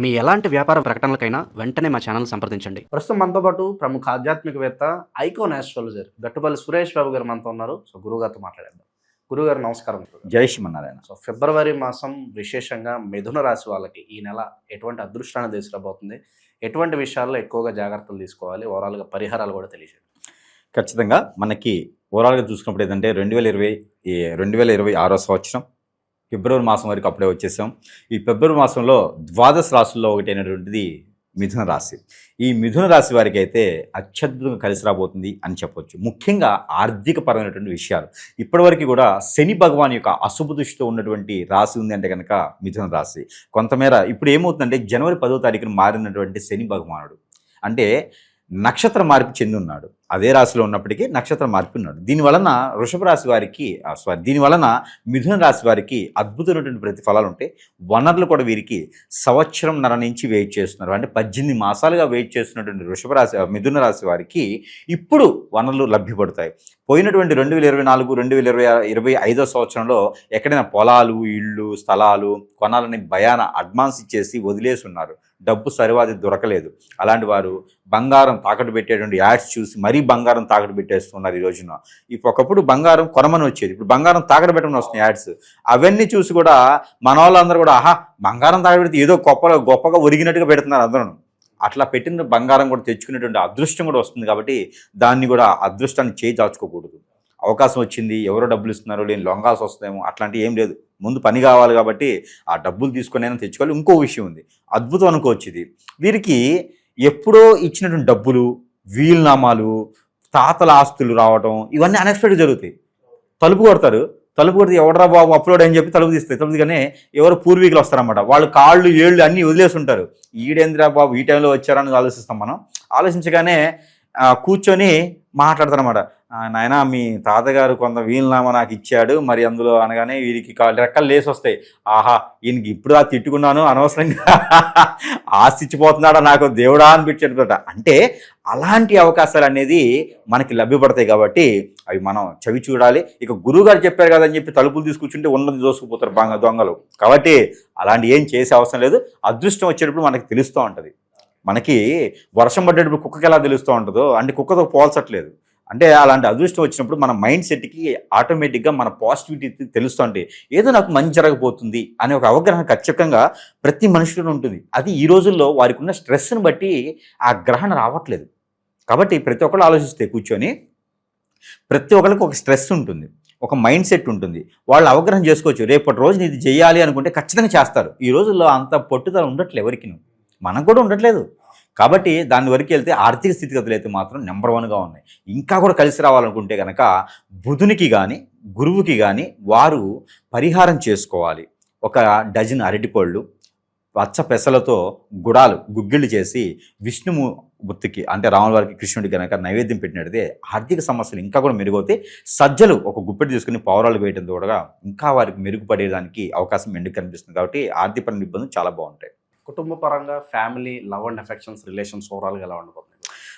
మీ ఎలాంటి వ్యాపార ప్రకటనలకైనా వెంటనే మా ఛానల్ సంప్రదించండి. ప్రస్తుతం మనతో పాటు ప్రముఖ ఆధ్యాత్మికవేత్త ఐకోన్ ఆస్ట్రాలజర్ గట్టుపల్లి సురేష్ బాబు గారు మనతో ఉన్నారు. సో గురుగారితో మాట్లాడేద్దాం. గురుగారు నమస్కారం. జై శ్రీమన్నారాయణ. సో ఫిబ్రవరి మాసం విశేషంగా మిథున రాశి వాళ్ళకి ఈ నెల ఎటువంటి అదృష్టాన్ని తీసుకురాబోతుంది? ఎటువంటి విషయాల్లో ఎక్కువగా జాగ్రత్తలు తీసుకోవాలి? ఓవరాల్గా పరిహారాలు కూడా తెలియజేయండి. ఖచ్చితంగా మనకి ఓవరాల్గా చూసుకున్నప్పుడు ఏంటంటే రెండు వేల ఇరవై ఈ రెండు వేల ఇరవై ఆరో సంవత్సరం ఫిబ్రవరి మాసం వరకు అప్పుడే వచ్చేసాం. ఈ ఫిబ్రవరి మాసంలో ద్వాదశ రాశుల్లో ఒకటి అయినటువంటిది మిథున రాశి. ఈ మిథున రాశి వారికి అయితే అత్యద్భుతంగా కలిసి రాబోతుంది అని చెప్పొచ్చు. ముఖ్యంగా ఆర్థిక పరమైనటువంటి విషయాలు. ఇప్పటివరకు కూడా శని భగవాన్ యొక్క అశుభ దృష్టితో ఉన్నటువంటి రాశి ఉంది అంటే కనుక మిథున రాశి. కొంతమేర ఇప్పుడు ఏమవుతుందంటే జనవరి పదో తారీఖున మారినటువంటి శని భగవానుడు. అంటే నక్షత్ర మార్పు చెంది ఉన్నాడు. అదే రాశిలో ఉన్నప్పటికీ నక్షత్రం మార్పు దీనివలన దీని వలన వృషభ రాశి వారికి సారీ దీని వలన మిథున రాశి వారికి అద్భుతమైనటువంటి ప్రతిఫలాలు ఉంటాయి. వనరులు కూడా వీరికి సంవత్సరం నర నుంచి వెయిట్ చేస్తున్నారు. అంటే పద్దెనిమిది మాసాలుగా వెయిట్ చేస్తున్నటువంటి వృషభ రాశి మిథున రాశి వారికి ఇప్పుడు వనరులు లభ్యపడతాయి. పోయినటువంటి రెండు వేల ఇరవై నాలుగు రెండు వేల ఇరవై ఇరవై ఐదో సంవత్సరంలో ఎక్కడైనా పొలాలు ఇళ్ళు స్థలాలు కొనాలని భయాన అడ్వాన్స్ ఇచ్చేసి వదిలేసి ఉన్నారు డబ్బు సరివాది దొరకలేదు. అలాంటి వారు బంగారం తాకట్టు పెట్టేటువంటి యాడ్స్ చూసి మరీ బంగారం తాకట్టు పెట్టేస్తున్నారు ఈ రోజున. ఒకప్పుడు బంగారం కొనమని వచ్చేది. ఇప్పుడు బంగారం తాకట్టు పెట్టమని వస్తున్నాయి యాడ్స్. అవన్నీ చూసి కూడా మన వాళ్ళందరూ కూడా ఆహా బంగారం తాకట్టు పెడితే ఏదో గొప్ప గొప్పగా ఒరిగినట్టుగా పెడుతున్నారు అందరూ. అట్లా పెట్టిన బంగారం కూడా తెచ్చుకునేటువంటి అదృష్టం కూడా వస్తుంది కాబట్టి దాన్ని కూడా అదృష్టాన్ని చేయి దాచుకోకూడదు. అవకాశం వచ్చింది ఎవరో డబ్బులు ఇస్తున్నారో లేని లొంగాల్సి వస్తుందేమో అట్లాంటివి ఏం లేదు. ముందు పని కావాలి కాబట్టి ఆ డబ్బులు తీసుకునేనా తెచ్చుకోవాలి. ఇంకో విషయం ఉంది. అద్భుతం అనుకోవచ్చు ఇది వీరికి ఎప్పుడో ఇచ్చినటువంటి డబ్బులు వీలునామాలు తాతల ఆస్తులు రావటం ఇవన్నీ అన్ఎక్స్పెక్టెడ్ జరుగుతాయి. తలుపు కొడతారు. తలుపు కొడితే ఎవడరా బాబు అప్లోడ్ అని చెప్పి తలుపు తీస్తాయి. తలుపు కానీ ఎవరు పూర్వీకులు వస్తారన్నమాట. వాళ్ళు కాళ్ళు ఏళ్ళు అన్నీ వదిలేసి ఉంటారు. ఈడేంద్రా బాబు? ఈ టైంలో వచ్చారని ఆలోచిస్తాం మనం. ఆలోచించగానే కూర్చొని మాట్లాడతారన్నమాట. నాయన నాయనా మీ తాతగారు కొంత వీలునామా నాకు ఇచ్చాడు మరి అందులో అనగానే వీరికి రెక్కలు లేసి వస్తాయి ఆహా ఈయనకి ఇప్పుడు ఆ తిట్టుకున్నాను అనవసరంగా. ఆశించిపోతున్నాడా నాకు దేవుడా అనిపించేట అంటే అలాంటి అవకాశాలు అనేది మనకి లభ్యపడతాయి కాబట్టి అవి మనం చవి చూడాలి. ఇక గురువుగారు చెప్పారు కదా అని చెప్పి తలుపులు తీసుకొచ్చుంటే ఉన్నది దోసుకుపోతారు దొంగలు. కాబట్టి అలాంటి ఏం చేసే అవసరం లేదు. అదృష్టం వచ్చేటప్పుడు మనకి తెలుస్తూ ఉంటుంది. మనకి వర్షం పడ్డేటప్పుడు కుక్కకి ఎలా తెలుస్తూ ఉంటుందో అంటే కుక్కతో పోల్చట్లేదు. అంటే అలాంటి అదృష్టం వచ్చినప్పుడు మన మైండ్ సెట్కి ఆటోమేటిక్గా మన పాజిటివిటీ తెలుస్తూ ఉంటే ఏదో నాకు మంచి జరగబోతుంది అనే ఒక అవగాహన ఖచ్చితంగా ప్రతి మనుషులో ఉంటుంది. అది ఈ రోజుల్లో వారికి ఉన్న స్ట్రెస్ని బట్టి ఆ గ్రహణ రావట్లేదు. కాబట్టి ప్రతి ఒక్కళ్ళు ఆలోచిస్తే కూర్చొని ప్రతి ఒక్కరికి ఒక స్ట్రెస్ ఉంటుంది ఒక మైండ్ సెట్ ఉంటుంది. వాళ్ళు అవగాహన చేసుకోవచ్చు. రేపటి రోజు ఇది చేయాలి అనుకుంటే ఖచ్చితంగా చేస్తారు. ఈ రోజుల్లో అంత పట్టుదల ఉండట్లేదు ఎవరికి. మనకు కూడా ఉండట్లేదు. కాబట్టి దాని వరకు వెళ్తే ఆర్థిక స్థితిగతులు అయితే మాత్రం నెంబర్ వన్గా ఉన్నాయి. ఇంకా కూడా కలిసి రావాలనుకుంటే కనుక బుధునికి కానీ గురువుకి కానీ వారు పరిహారం చేసుకోవాలి. ఒక డజన్ అరటిపళ్ళు పచ్చ పెసలతో గుడాలు గుగ్గిళ్ళు చేసి విష్ణుము బుత్తికి అంటే రాముల వారికి కృష్ణుడికి కనుక నైవేద్యం పెట్టినట్టే ఆర్థిక సమస్యలు ఇంకా కూడా మెరుగవుతాయి. సజ్జలు ఒక గుప్పెడు తీసుకుని పౌరాలు వేయడం కూడా ఇంకా వారికి మెరుగుపడేదానికి అవకాశం ఎందుకు కనిపిస్తుంది కాబట్టి ఆర్థికపరమైన ఇబ్బందులు చాలా బాగుంటాయి. కుటుంబ పరంగా family love and affections relations ఓవరాల్గా ఎలా ఉండబోతుంది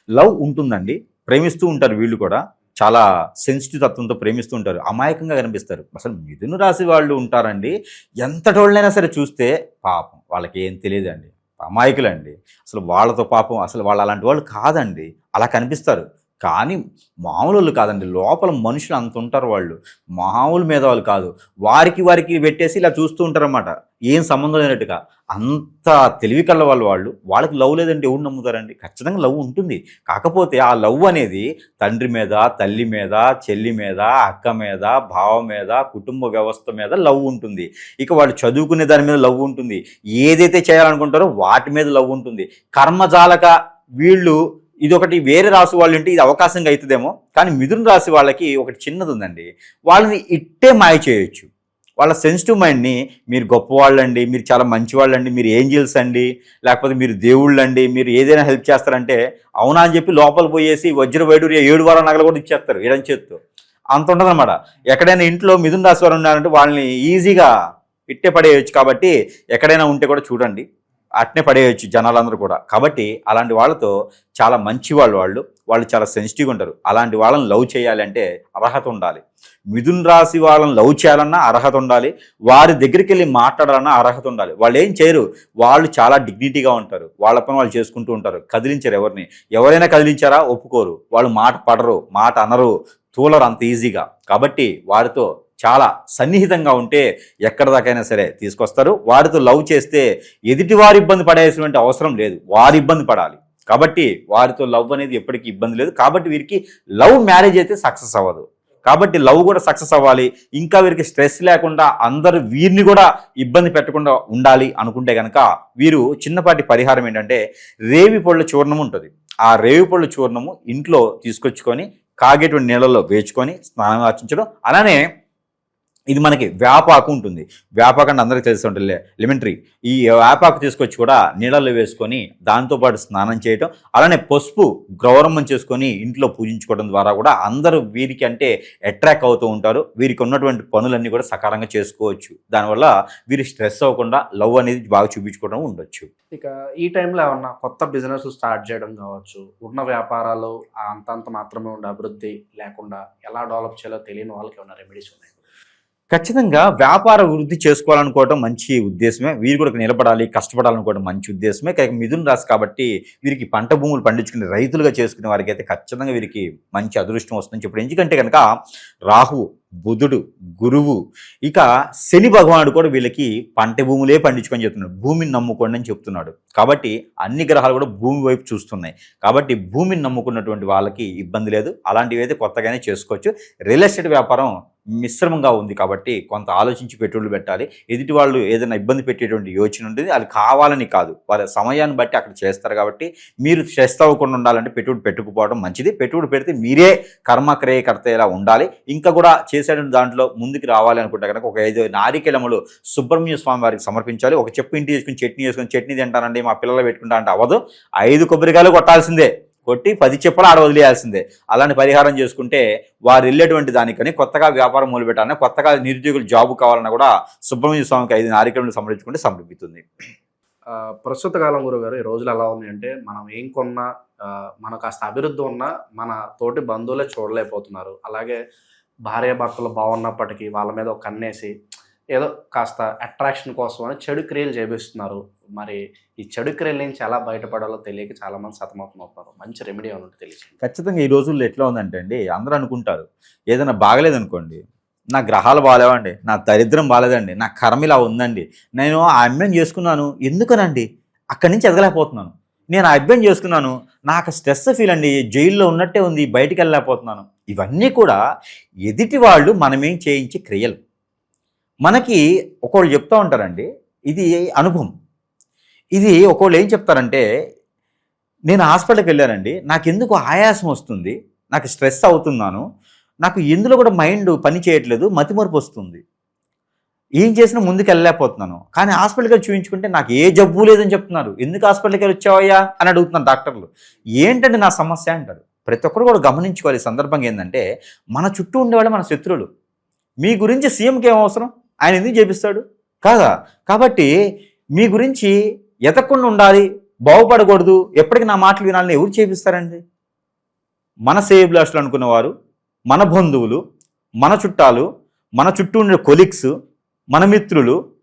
లవ్ ఉంటుందండి. ప్రేమిస్తూ ఉంటారు వీళ్ళు కూడా. చాలా సెన్సిటివ్ తత్వంతో ప్రేమిస్తూ ఉంటారు. అమాయకంగా కనిపిస్తారు. అసలు మిథును రాశి వాళ్ళు ఉంటారండి. ఎంతటోళ్ళైనా సరే చూస్తే పాపం. వాళ్ళకి ఏం తెలియదండి. అమాయకులండి. అసలు వాళ్ళతో పాపం. అసలు వాళ్ళు అలాంటి వాళ్ళు కాదండి. అలా కనిపిస్తారు. కానీ మామూలు వాళ్ళు కాదండి. లోపల మనుషులు అంత ఉంటారు వాళ్ళు. మామూలు మీద వాళ్ళు కాదు. వారికి వారికి పెట్టేసి ఇలా చూస్తూ ఉంటారన్నమాట. ఏం సంబంధం లేనట్టుగా. అంత తెలివి కళ్ళ వాళ్ళు వాళ్ళు. వాళ్ళకి లవ్ లేదంటే ఎవరు నమ్ముతారండి? ఖచ్చితంగా లవ్ ఉంటుంది. కాకపోతే ఆ లవ్ అనేది తండ్రి మీద తల్లి మీద చెల్లి మీద అక్క మీద భావం మీద కుటుంబ వ్యవస్థ మీద లవ్ ఉంటుంది. ఇక వాళ్ళు చదువుకునే దాని మీద లవ్ ఉంటుంది. ఏదైతే చేయాలనుకుంటారో వాటి మీద లవ్ ఉంటుంది. కర్మజాలక వీళ్ళు ఇది ఒకటి వేరే రాసి వాళ్ళు ఉంటే ఇది అవకాశంగా అవుతుందేమో. కానీ మిథున రాశి వాళ్ళకి ఒకటి చిన్నది ఉందండి వాళ్ళని ఇట్టే మాయ చేయొచ్చు. వాళ్ళ సెన్సిటివ్ మైండ్ని మీరు గొప్పవాళ్ళండి మీరు చాలా మంచివాళ్ళండి మీరు ఏంజిల్స్ అండి లేకపోతే మీరు దేవుళ్ళండి మీరు ఏదైనా హెల్ప్ చేస్తారంటే అవునా అని చెప్పి లోపల పోయేసి వజ్ర వైడూర్య ఏడు వారం నగలు కూడా ఇచ్చేస్తారు ఏడం చేత్తో. అంత ఉండదన్నమాట ఎక్కడైనా ఇంట్లో మిథున రాశి వారు ఉన్నారంటే వాళ్ళని ఈజీగా ఇట్టే పడేయచ్చు కాబట్టి ఎక్కడైనా ఉంటే కూడా చూడండి. అట్నే పడేయచ్చు జనాలందరూ కూడా. కాబట్టి అలాంటి వాళ్ళతో చాలా మంచి వాళ్ళు వాళ్ళు వాళ్ళు చాలా సెన్సిటివ్గా ఉంటారు. అలాంటి వాళ్ళని లవ్ చేయాలంటే అర్హత ఉండాలి. మిథున్ రాశి వాళ్ళని లవ్ చేయాలన్నా అర్హత ఉండాలి. వారి దగ్గరికి వెళ్ళి మాట్లాడాలన్నా అర్హత ఉండాలి. వాళ్ళు ఏం చేయరు. వాళ్ళు చాలా డిగ్నిటీగా ఉంటారు. వాళ్ళ పని వాళ్ళు చేసుకుంటూ ఉంటారు. కదిలించారు ఎవరిని. ఎవరైనా కదిలించారా? ఒప్పుకోరు. వాళ్ళు మాట పడరు. మాట అనరు. తూలరు అంత ఈజీగా. కాబట్టి వారితో చాలా సన్నిహితంగా ఉంటే ఎక్కడ దాకైనా సరే తీసుకొస్తారు. వారితో లవ్ చేస్తే ఎదుటి వారు ఇబ్బంది పడేసినటువంటి అవసరం లేదు. వారి ఇబ్బంది పడాలి. కాబట్టి వారితో లవ్ అనేది ఎప్పటికీ ఇబ్బంది లేదు. కాబట్టి వీరికి లవ్ మ్యారేజ్ అయితే సక్సెస్ అవ్వదు. కాబట్టి లవ్ కూడా సక్సెస్ అవ్వాలి. ఇంకా వీరికి స్ట్రెస్ లేకుండా అందరూ వీరిని కూడా ఇబ్బంది పెట్టకుండా ఉండాలి అనుకుంటే కనుక వీరు చిన్నపాటి పరిహారం ఏంటంటే రేవి పళ్ళ చూర్ణం ఉంటుంది. ఆ రేవి పళ్ళ చూర్ణము ఇంట్లో తీసుకొచ్చుకొని కాగేటువంటి నీళ్ళలో వేచుకొని స్నానం ఆచించడం అలానే ఇది మనకి వేపాకు ఉంటుంది. వేపాకు అంటే అందరికీ తెలిసి ఉంటుంది. లెమన్ ఈ వేపాకు తీసుకొచ్చి కూడా నీళ్ళల్లో వేసుకొని దాంతోపాటు స్నానం చేయటం అలానే పసుపు గౌరవం చేసుకొని ఇంట్లో పూజించుకోవడం ద్వారా కూడా అందరూ వీరికి అంటే అట్రాక్ట్ అవుతూ ఉంటారు. వీరికి ఉన్నటువంటి పనులన్నీ కూడా సకారంగా చేసుకోవచ్చు. దానివల్ల వీరు స్ట్రెస్ అవ్వకుండా లవ్ అనేది బాగా చూపించుకోవడం ఉండొచ్చు. ఇక ఈ టైంలో ఏమన్నా కొత్త బిజినెస్ స్టార్ట్ చేయడం కావచ్చు ఉన్న వ్యాపారాలు అంతంత మాత్రమే ఉండే అభివృద్ధి లేకుండా ఎలా డెవలప్ చేయాలో తెలియని వాళ్ళకి ఏమైనా రెమెడీస్ ఉన్నాయి? ఖచ్చితంగా వ్యాపార వృద్ధి చేసుకోవాలనుకోవడం మంచి ఉద్దేశమే. వీరు కూడా నిలబడాలి కష్టపడాలనుకోవడం మంచి ఉద్దేశమే. కాక మిథున రాశి కాబట్టి వీరికి పంట భూములు పండించుకునే రైతులుగా చేసుకునే వారికి అయితే ఖచ్చితంగా వీరికి మంచి అదృష్టం వస్తుందని చెప్పడం ఎందుకంటే కనుక రాహు బుధుడు గురువు ఇక శని భగవానుడు కూడా వీళ్ళకి పంట భూములే పండించుకొని చెప్తున్నాడు. భూమిని నమ్ముకోండి అని చెప్తున్నాడు. కాబట్టి అన్ని గ్రహాలు కూడా భూమి వైపు చూస్తున్నాయి. కాబట్టి భూమిని నమ్ముకున్నటువంటి వాళ్ళకి ఇబ్బంది లేదు. అలాంటివి అయితే కొత్తగానే చేసుకోవచ్చు. రియల్ ఎస్టేట్ వ్యాపారం మిశ్రమంగా ఉంది కాబట్టి కొంత ఆలోచించి పెట్టుబడులు పెట్టాలి. ఎదుటి వాళ్ళు ఏదైనా ఇబ్బంది పెట్టేటువంటి యోచన ఉంటుంది. అది కావాలని కాదు. వాళ్ళ సమయాన్ని బట్టి అక్కడ చేస్తారు కాబట్టి మీరు స్ట్రెస్ అవ్వకుండా ఉండాలంటే పెట్టుబడి పెట్టుకుపోవడం మంచిది. పెట్టుబడి పెడితే మీరే కర్మక్రియకర్త ఇలా ఉండాలి. ఇంకా కూడా చేసేటువంటి దాంట్లో ముందుకు రావాలి అనుకుంటే కనుక ఒక ఐదు నారికెలములు సుబ్రహ్మణ్య స్వామి వారికి సమర్పించాలి. ఒక చెప్పు ఇంటి చేసుకుని చట్నీ చేసుకుని చట్నీ తింటానండి మా పిల్లలు పెట్టుకుంటా అంటే అవ్వదు. ఐదు కొబ్బరికాయలు కొట్టాల్సిందే. కొట్టి పది చెప్పులు ఆడ వదిలేయాల్సిందే. అలాంటి పరిహారం చేసుకుంటే వారు వెళ్ళేటువంటి దానికని కొత్తగా వ్యాపారం మొదలుపెట్టాలని కొత్తగా నిరుద్యోగులు జాబ్ కావాలన్నా కూడా సుబ్రహ్మణ్య స్వామికి ఐదు నారికలను సమర్పించుకుంటే సమర్పిస్తుంది ప్రస్తుత కాలం గురుగారు ఈ రోజులు ఎలా ఉన్నాయంటే మనం ఏం కొన్నా మన కాస్త అభివృద్ధి ఉన్నా మన తోటి బంధువులే చూడలేకపోతున్నారు. అలాగే భార్య భర్తలు బాగున్నప్పటికీ వాళ్ళ మీద ఒక కన్నేసి ఏదో కాస్త అట్రాక్షన్ కోసం అని చెడు క్రియలు చేపిస్తున్నారు. మరి ఈ చెడు క్రియల నుంచి ఎలా బయటపడాలో తెలియక చాలామంది సతమతమవుతున్నారు. సతమతం మంచి రెమెడీ ఉన్నట్టు తెలియదు ఖచ్చితంగా ఈ రోజుల్లో ఎట్లా ఉందంటే అండి అందరూ అనుకుంటారు ఏదైనా బాగలేదనుకోండి నా గ్రహాలు బాగాలేవండి నా దరిద్రం బాగాలేదండి నా కర్మ ఇలా ఉందండి నేను ఆ అమ్మాయిని చేసుకున్నాను ఎందుకనండి? అక్కడి నుంచి ఎదగలేకపోతున్నాను. నేను ఆ అబ్బాయిని చేసుకున్నాను నాకు స్ట్రెస్ ఫీల్ అండి జైల్లో ఉన్నట్టే ఉంది బయటికి వెళ్ళలేకపోతున్నాను. ఇవన్నీ కూడా ఎదుటి వాళ్ళు మనమేం చేయించే క్రియలు. మనకి ఒకళ్ళు చెప్తూ ఉంటారండి ఇది అనుభవం. ఇది ఒకళ్ళు ఏం చెప్తారంటే నేను హాస్పిటల్కి వెళ్ళానండి నాకు ఎందుకు ఆయాసం వస్తుంది నాకు స్ట్రెస్ అవుతున్నాను నాకు ఎందులో కూడా మైండ్ పని చేయట్లేదు మతిమరుపు వస్తుంది. ఏం చేసినా ముందుకు వెళ్ళలేకపోతున్నాను. కానీ హాస్పిటల్కి వెళ్ళి చూపించుకుంటే నాకు ఏ జబ్బు లేదని చెప్తున్నారు. ఎందుకు హాస్పిటల్కి వెళ్ళి వచ్చావయ్యా అని అడుగుతున్నారు డాక్టర్లు. ఏంటండి నా సమస్య అంటారు. ప్రతి ఒక్కరు కూడా గమనించుకోవాలి సందర్భంగా ఏంటంటే మన చుట్టూ ఉండేవాళ్ళు మన శత్రువులు. మీ గురించి సీఎంకి ఏం అవసరం? ఆయన ఎందుకు చేపిస్తాడు కాదా? కాబట్టి మీ గురించి ఎతకుండా ఉండాలి బాగుపడకూడదు ఎప్పటికీ నా మాటలు వినాలని ఎవరు చేపిస్తారండి? మన సేబ్లాస్లు అనుకున్నవారు మన బంధువులు మన చుట్టాలు మన చుట్టూ ఉండే కొలిక్స్ మన మిత్రులు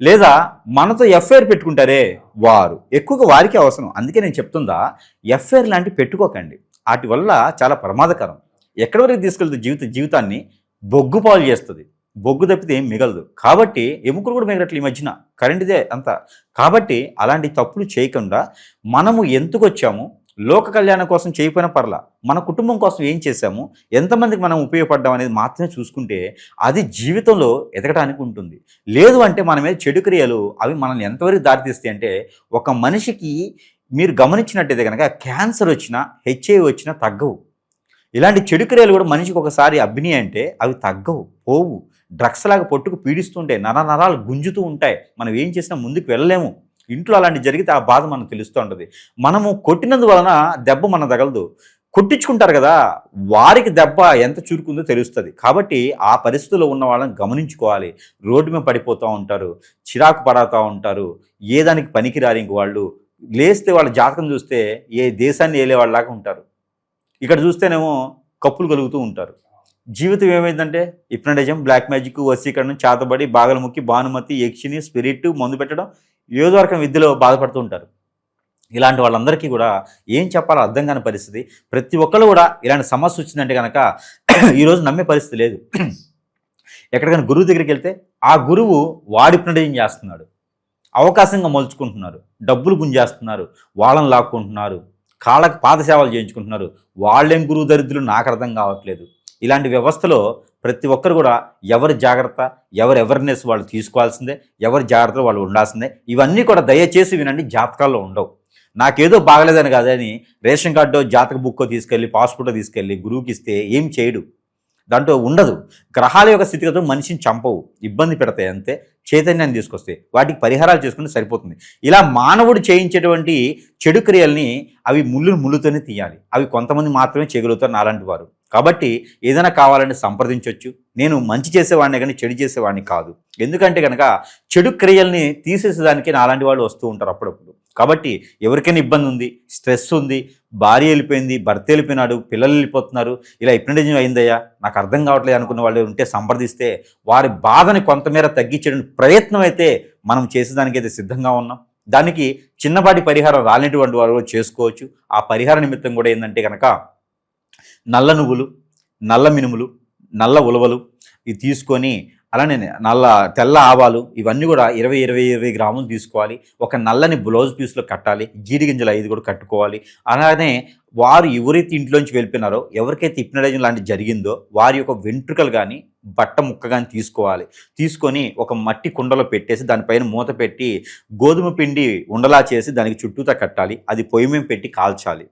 లేదా మనతో ఎఫ్ఐఆర్ పెట్టుకుంటారే? వారు. ఎక్కువగా వారికి అవసరం. అందుకే నేను చెప్తుందా ఎఫ్ఐఆర్ లాంటివి పెట్టుకోకండి. వాటి వల్ల చాలా ప్రమాదకరం. ఎక్కడి వరకు తీసుకెళ్తుంది జీవిత జీవితాన్ని బొగ్గు పాలు చేస్తుంది? బొగ్గు తప్పితే ఏం మిగలదు. కాబట్టి ఎముకలు కూడా మిగలట్లు ఈ మధ్యన. కరెంటుదే అంత. కాబట్టి అలాంటి తప్పులు చేయకుండా మనము ఎందుకు వచ్చాము? లోక కళ్యాణం కోసం చేయకపోయినా పర్లా. మన కుటుంబం కోసం ఏం చేశాము? ఎంతమందికి మనం ఉపయోగపడ్డాం అనేది మాత్రమే చూసుకుంటే అది జీవితంలో ఎదగడానికి ఉంటుంది. లేదు అంటే మన మీద చెడు క్రియలు అవి మనల్ని ఎంతవరకు దారితీస్తాయి అంటే ఒక మనిషికి మీరు గమనించినట్టయితే కనుక క్యాన్సర్ వచ్చినా హెచ్ఐవి వచ్చినా తగ్గవు. ఇలాంటి చెడు క్రియలు కూడా మనిషికి ఒకసారి అభినయ అంటే అవి తగ్గవు పోవు. డ్రగ్స్ లాగా పొట్టుకు పీడిస్తుంటే నర నరాలు గుంజుతూ ఉంటాయి. మనం ఏం చేసినా ముందుకు వెళ్ళలేము. ఇంట్లో అలాంటి జరిగితే ఆ బాధ మనకు తెలుస్తూ ఉంటుంది. మనము కొట్టినందువలన దెబ్బ మన తగలదు. కొట్టించుకుంటారు కదా వారికి దెబ్బ ఎంత చురుకుందో తెలుస్తుంది. కాబట్టి ఆ పరిస్థితుల్లో ఉన్న వాళ్ళని గమనించుకోవాలి. రోడ్డు మీద పడిపోతూ ఉంటారు చిరాకు పడతా ఉంటారు ఏ దానికి పనికిరారు ఇంక వాళ్ళు. లేస్తే వాళ్ళ జాతకం చూస్తే ఏ దేశాన్ని ఏలే వాళ్ళలాగా ఉంటారు. ఇక్కడ చూస్తేనేమో కప్పులు కలుగుతూ ఉంటారు. జీవితం ఏమైందంటే ఇప్నటిజం బ్లాక్ మ్యాజిక్ వసీకరణం చేతబడి బాగలముక్కి భానుమతి యక్షిని స్పిరిట్ మందు పెట్టడం ఏదో రకం విద్యలో బాధపడుతూ ఉంటారు. ఇలాంటి వాళ్ళందరికీ కూడా ఏం చెప్పాలో అర్థం కాని పరిస్థితి. ప్రతి ఒక్కరు కూడా ఇలాంటి సమస్య వచ్చిందంటే కనుక ఈరోజు నమ్మే పరిస్థితి లేదు. ఎక్కడికైనా గురువు దగ్గరికి వెళ్తే ఆ గురువు వాడి ప్రణయం చేస్తున్నాడు. అవకాశంగా మలుచుకుంటున్నారు. డబ్బులు గుంజేస్తున్నారు. వాళ్ళని లాక్కుంటున్నారు. కాళ్ళకి పాదసేవలు చేయించుకుంటున్నారు. వాళ్ళేం గురువు దరిద్రులు? నాకు అర్థం కావట్లేదు. ఇలాంటి వ్యవస్థలో ప్రతి ఒక్కరు కూడా ఎవరి జాగ్రత్త ఎవరి అవేర్నెస్ వాళ్ళు తీసుకోవాల్సిందే ఎవరి జాగ్రత్తలు వాళ్ళు ఉండాల్సిందే. ఇవన్నీ కూడా దయచేసి వినండి జాతకాల్లో ఉండవు. నాకేదో బాగలేదని కాదని రేషన్ కార్డు జాతక బుక్కో తీసుకెళ్ళి పాస్పోర్టో తీసుకెళ్ళి గురువుకి ఇస్తే ఏం చేయడు. దాంట్లో ఉండదు. గ్రహాల యొక్క స్థితిగతులు మనిషిని చంపవు. ఇబ్బంది పెడతాయి అంతే. చైతన్యాన్ని తీసుకొస్తాయి. వాటికి పరిహారాలు చేసుకుంటే సరిపోతుంది. ఇలా మానవుడు చేయించేటువంటి చెడు క్రియల్ని అవి ముళ్ళును ముళ్ళుతోనే తీయాలి. అవి కొంతమంది మాత్రమే చేయగలుగుతారు నాలాంటి వారు. కాబట్టి ఏదైనా కావాలంటే సంప్రదించవచ్చు నేను మంచి చేసేవాడిని కానీ చెడు చేసేవాడిని కాదు. ఎందుకంటే కనుక చెడు క్రియల్ని తీసేసేదానికి నాలాంటి వాళ్ళు వస్తూ ఉంటారు అప్పుడప్పుడు. కాబట్టి ఎవరికైనా ఇబ్బంది ఉంది స్ట్రెస్ ఉంది భార్య వెళ్ళిపోయింది భర్త వెళ్ళిపోయినాడు పిల్లలు వెళ్ళిపోతున్నారు ఇలా హిప్నటిజం అయిందయ్యా నాకు అర్థం కావట్లేదు అనుకున్న వాళ్ళు ఉంటే సంప్రదిస్తే వారి బాధని కొంతమేర తగ్గించడానికి ప్రయత్నం అయితే మనం చేసేదానికి అయితే సిద్ధంగా ఉన్నాం. దానికి చిన్నపాటి పరిహారం రాలేటువంటి వారు చేసుకోవచ్చు. ఆ పరిహార నిమిత్తం కూడా ఏంటంటే కనుక నల్ల నువ్వులు నల్ల మినుములు నల్ల ఉలవలు ఇవి తీసుకొని అలానే నల్ల తెల్ల ఆవాలు ఇవన్నీ కూడా ఇరవై ఇరవై ఇరవై గ్రాములు తీసుకోవాలి. ఒక నల్లని బ్లౌజ్ పీస్లో కట్టాలి. జీడి గింజలు ఐదు కూడా కట్టుకోవాలి. అలానే వారు ఎవరైతే ఇంట్లోంచి వెళ్ళిపోయినారో ఎవరికైతే హిప్నటైజం లాంటిది జరిగిందో వారి యొక్క వెంట్రుకలు కానీ బట్ట ముక్క కానీ తీసుకోవాలి. తీసుకొని ఒక మట్టి కుండలో పెట్టేసి దానిపైన మూత పెట్టి గోధుమ పిండి ఉండలా చేసి దానికి చుట్టూతా కట్టాలి. అది పొయ్యి మేము పెట్టి కాల్చాలి.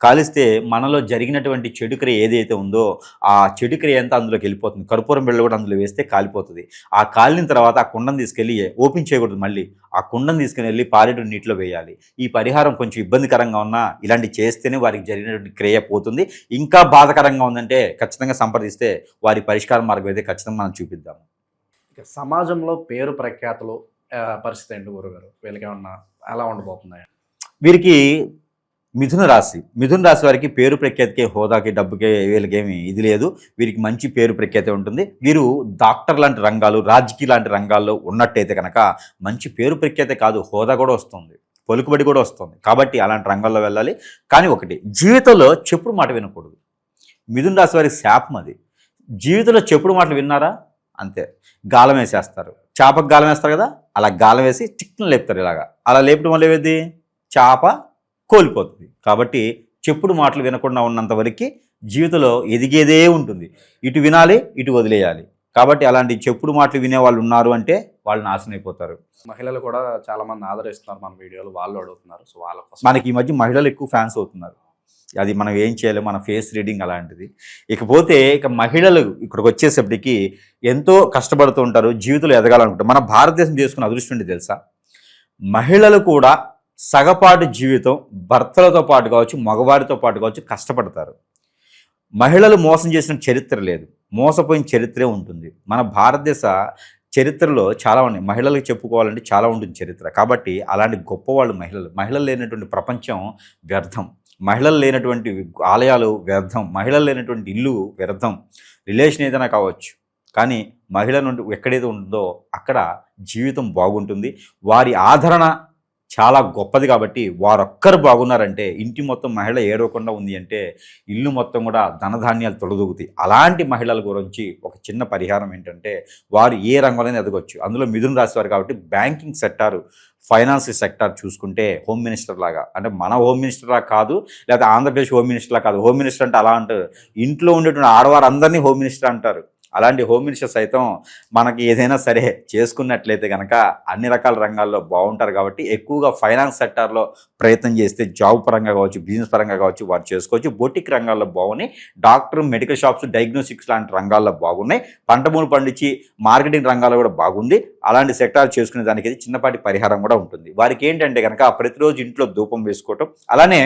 కాలిస్తే మనలో జరిగినటువంటి చెడు క్రియ ఏదైతే ఉందో ఆ చెడు క్రియ అంతా అందులోకి వెళ్ళిపోతుంది. కర్పూరం బిళ్ళ కూడా అందులో వేస్తే కాలిపోతుంది. ఆ కాలిన తర్వాత ఆ కుండను తీసుకెళ్ళి ఓపెన్ చేయకూడదు మళ్ళీ. ఆ కుండను తీసుకుని వెళ్ళి పారేడు నీటిలో వేయాలి. ఈ పరిహారం కొంచెం ఇబ్బందికరంగా ఉన్నా ఇలాంటి చేస్తేనే వారికి జరిగినటువంటి క్రియ పోతుంది. ఇంకా బాధకరంగా ఉందంటే ఖచ్చితంగా సంప్రదిస్తే వారి పరిష్కార మార్గం అయితే ఖచ్చితంగా మనం చూపిద్దాము ఇక సమాజంలో పేరు ప్రఖ్యాతులు పరిస్థితి ఏంటి గురుగారు? వీళ్ళకి ఏమన్నా ఎలా ఉండబోతున్నాయి వీరికి మిథున రాశి. మిథున రాశి వారికి పేరు ప్రఖ్యాతికి హోదాకి డబ్బుకి వీళ్ళకేమి ఇది లేదు. వీరికి మంచి పేరు ప్రఖ్యాతి ఉంటుంది. వీరు డాక్టర్ లాంటి రంగాలు రాజకీయ లాంటి రంగాల్లో ఉన్నట్టయితే కనుక మంచి పేరు ప్రఖ్యాతే కాదు హోదా కూడా వస్తుంది. పలుకుబడి కూడా వస్తుంది. కాబట్టి అలాంటి రంగాల్లో వెళ్ళాలి. కానీ ఒకటి జీవితంలో చెప్పుడు మాట వినకూడదు. మిథున రాశి వారికి శాపం అది. జీవితంలో చెప్పుడు మాటలు విన్నారా? అంతే. గాలం వేసేస్తారు. చేపకు గాలం వేస్తారు కదా? అలా గాలం వేసి చిక్కును లేపుతారు ఇలాగా. అలా లేపడం వల్ల ఏది చేప కోల్పోతుంది. కాబట్టి చెప్పుడు మాటలు వినకుండా ఉన్నంత వరకు జీవితంలో ఎదిగేదే ఉంటుంది. ఇటు వినాలి ఇటు వదిలేయాలి. కాబట్టి అలాంటి చెప్పుడు మాటలు వినే వాళ్ళు ఉన్నారు అంటే వాళ్ళు నాశనం అయిపోతారు. మహిళలు కూడా చాలా మంది ఆదరిస్తున్నారు మన వీడియోలు వాళ్ళు అడుగుతున్నారు. సో వాళ్ళ కోసం మనకి ఈ మధ్య మహిళలు ఎక్కువ ఫ్యాన్స్ అవుతున్నారు. అది మనం ఏం చేయాలి? మన ఫేస్ రీడింగ్ అలాంటిది. ఇకపోతే ఇక మహిళలు ఇక్కడికి వచ్చేసప్పటికి ఎంతో కష్టపడుతూ ఉంటారు జీవితంలో ఎదగాలనుకుంటారు. మన భారతదేశం చేసుకున్న అదృష్టం ఏంటి తెలుసా? మహిళలు కూడా సగపాటు జీవితం భర్తలతో పాటు కావచ్చు మగవారితో పాటు కావచ్చు కష్టపడతారు. మహిళలు మోసం చేసిన చరిత్ర లేదు. మోసపోయిన చరిత్రే ఉంటుంది. మన భారతదేశ చరిత్రలో చాలా ఉన్నాయి. మహిళలకు చెప్పుకోవాలంటే చాలా ఉంటుంది చరిత్ర. కాబట్టి అలాంటి గొప్పవాళ్ళు మహిళలు మహిళలు లేనటువంటి ప్రపంచం వ్యర్థం. మహిళలు లేనటువంటి ఆలయాలు వ్యర్థం. మహిళలు లేనటువంటి ఇల్లు వ్యర్థం. రిలేషన్ ఏదైనా కావచ్చు. కానీ మహిళ నుండి ఎక్కడైతే ఉంటుందో అక్కడ జీవితం బాగుంటుంది. వారి ఆదరణ చాలా గొప్పది కాబట్టి వారొక్కరు బాగున్నారంటే ఇంటి మొత్తం మహిళ ఏడవకుండా ఉంది అంటే ఇల్లు మొత్తం కూడా ధనధాన్యాలు తొలదొగుతాయి అలాంటి మహిళల గురించి ఒక చిన్న పరిహారం ఏంటంటే వారు ఏ రంగంలోనే ఎదగొచ్చు. అందులో మిథున రాసేవారు కాబట్టి బ్యాంకింగ్ సెక్టారు ఫైనాన్స్ సెక్టార్ చూసుకుంటే హోమ్ మినిస్టర్ లాగా. అంటే మన హోమ్ మినిస్టర్ లాగా కాదు లేకపోతే ఆంధ్రప్రదేశ్ హోమ్ మినిస్టర్ లాగా కాదు. హోమ్ మినిస్టర్ అంటే అలా అంటారు. ఇంట్లో ఉండేటువంటి ఆడవారు అందరినీ హోమ్ మినిస్టర్ అంటారు. అలాంటి హోమ్ మినిస్టర్ సైతం మనకి ఏదైనా సరే చేసుకున్నట్లయితే కనుక అన్ని రకాల రంగాల్లో బాగుంటారు కాబట్టి ఎక్కువగా ఫైనాన్స్ సెక్టార్లో ప్రయత్నం చేస్తే జాబ్ పరంగా కావచ్చు బిజినెస్ పరంగా కావచ్చు వారు చేసుకోవచ్చు. బొటిక్ రంగాల్లో బాగున్నాయి. డాక్టర్ మెడికల్ షాప్స్ డయాగ్నోస్టిక్స్ లాంటి రంగాల్లో బాగున్నాయి. పంట మూలు పండించి మార్కెటింగ్ రంగాల్లో కూడా బాగుంది. అలాంటి సెక్టార్ చేసుకునే దానికి అయితే చిన్నపాటి పరిహారం కూడా ఉంటుంది. వారికి ఏంటంటే కనుక ప్రతిరోజు ఇంట్లో ధూపం వేసుకోవటం అలానే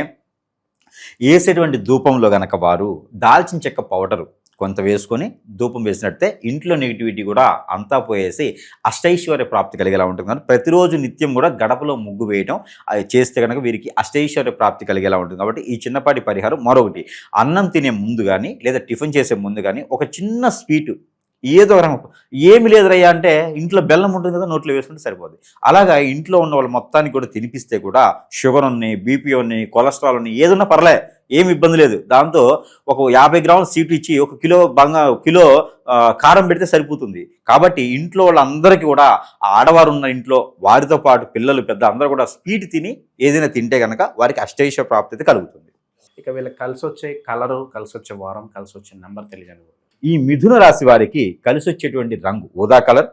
వేసేటువంటి ధూపంలో గనక వారు దాల్చిన చెక్క పౌడరు కొంత వేసుకొని ధూపం వేసినట్టే ఇంట్లో నెగిటివిటీ కూడా అంతా పోయేసి అష్టైశ్వర్య ప్రాప్తి కలిగేలా ఉంటుంది. కానీ ప్రతిరోజు నిత్యం కూడా గడపలో ముగ్గు వేయడం అది చేస్తే కనుక వీరికి అష్టైశ్వర్య ప్రాప్తి కలిగేలా ఉంటుంది. కాబట్టి ఈ చిన్నపాటి పరిహారం మరొకటి. అన్నం తినే ముందు కానీ లేదా టిఫిన్ చేసే ముందు కానీ ఒక చిన్న స్వీటు ఏదో ఒక రకం ఏమి లేదురయ్యా అంటే ఇంట్లో బెల్లం ఉంటుంది కదా నోట్లో వేసుకుంటే సరిపోద్ది. అలాగా ఇంట్లో ఉన్న వాళ్ళు మొత్తానికి కూడా తినిపిస్తే కూడా షుగర్ ఉన్నాయి బీపీ ఉన్నాయి కొలెస్ట్రాల్ ఉన్నాయి ఏదన్నా పర్లే ఏమి ఇబ్బంది లేదు. దాంతో ఒక యాభై గ్రాముల సీటు ఇచ్చి ఒక కిలో బంగా కిలో కారం పెడితే సరిపోతుంది. కాబట్టి ఇంట్లో వాళ్ళందరికీ కూడా ఆడవారు ఉన్న ఇంట్లో వారితో పాటు పిల్లలు పెద్ద అందరూ కూడా స్వీట్ తిని ఏదైనా తింటే కనుక వారికి అష్టైశ్వ ప్రాప్తి కలుగుతుంది. ఇక వీళ్ళకి కలిసి వచ్చే కలరు కలిసి వచ్చే వారం కలిసి వచ్చే నెంబర్ తెలియజండి ఈ మిథున రాశి వారికి కలిసి వచ్చేటువంటి రంగు ఊదా కలర్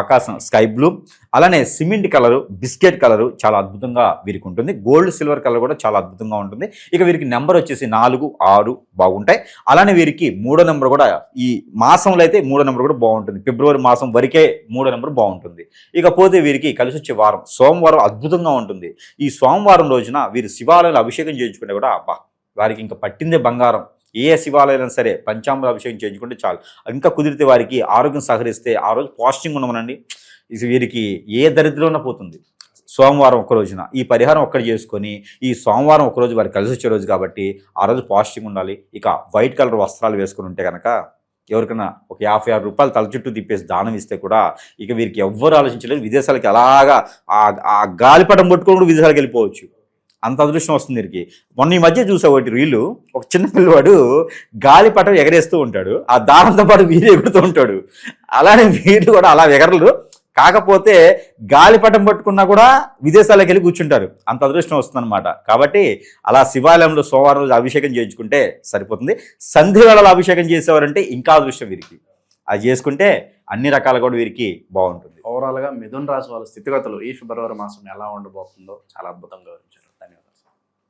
ఆకాశం స్కై బ్లూ అలానే సిమెంట్ కలరు బిస్కెట్ కలరు చాలా అద్భుతంగా వీరికి ఉంటుంది. గోల్డ్ సిల్వర్ కలర్ కూడా చాలా అద్భుతంగా ఉంటుంది. ఇక వీరికి నెంబర్ వచ్చేసి నాలుగు ఆరు బాగుంటాయి. అలానే వీరికి మూడో నెంబర్ కూడా ఈ మాసంలో అయితే మూడో నెంబర్ కూడా బాగుంటుంది. ఫిబ్రవరి మాసం వరకే మూడో నెంబర్ బాగుంటుంది. ఇకపోతే వీరికి కలిసి వచ్చే వారం సోమవారం అద్భుతంగా ఉంటుంది. ఈ సోమవారం రోజున వీరు శివాలయంలో అభిషేకం చేయించుకుంటే కూడా అబ్బా వారికి ఇంకా పట్టిందే బంగారం. ఏ శివాలయం సరే పంచామృత అభిషేకం చేయించుకుంటే చాలు. ఇంకా కుదిరితే వారికి ఆరోగ్యం సహకరిస్తే ఆ రోజు పాస్టింగ్ ఉండమనండి. వీరికి ఏ దరిద్రం పోతుంది. సోమవారం ఒక రోజున ఈ పరిహారం ఒక్కటి చేసుకొని ఈ సోమవారం ఒకరోజు వారికి కలిసి వచ్చే రోజు కాబట్టి ఆ రోజు పాస్టింగ్ ఉండాలి. ఇక వైట్ కలర్ వస్త్రాలు వేసుకుని ఉంటే కనుక ఎవరికైనా ఒక యాభై ఆరు రూపాయలు తల చుట్టూ తిప్పేసి దానం ఇస్తే కూడా ఇక వీరికి ఎవ్వరు ఆలోచించలేదు విదేశాలకి అలాగా ఆ- ఆ గాలిపటం పట్టుకొని కూడా విదేశాలకు వెళ్ళిపోవచ్చు. అంత అదృష్టం వస్తుంది వీరికి మొన్న ఈ మధ్య చూసా ఒకటి రీలు? ఒక చిన్న పిల్లవాడు గాలిపటం ఎగరేస్తూ ఉంటాడు ఆ దారంతో పాటు వీరు ఎగురుతూ ఉంటాడు. అలానే వీరు కూడా అలా ఎగరలు కాకపోతే గాలిపటం పట్టుకున్నా కూడా విదేశాలకు వెళ్ళి కూర్చుంటారు. అంత అదృష్టం వస్తుందన్నమాట. కాబట్టి అలా శివాలయంలో సోమవారం రోజు అభిషేకం చేయించుకుంటే సరిపోతుంది. సంధి వేళలో అభిషేకం చేసేవారంటే ఇంకా అదృష్టం వీరికి. అది చేసుకుంటే అన్ని రకాలు కూడా వీరికి బాగుంటుంది. ఓవరాల్గా మిథున్ రాశి వాళ్ళ స్థితిగతులు ఈ ఫిబ్రవరి మాసం ఎలా ఉండబోతుందో చాలా అద్భుతంగా వివరించారు.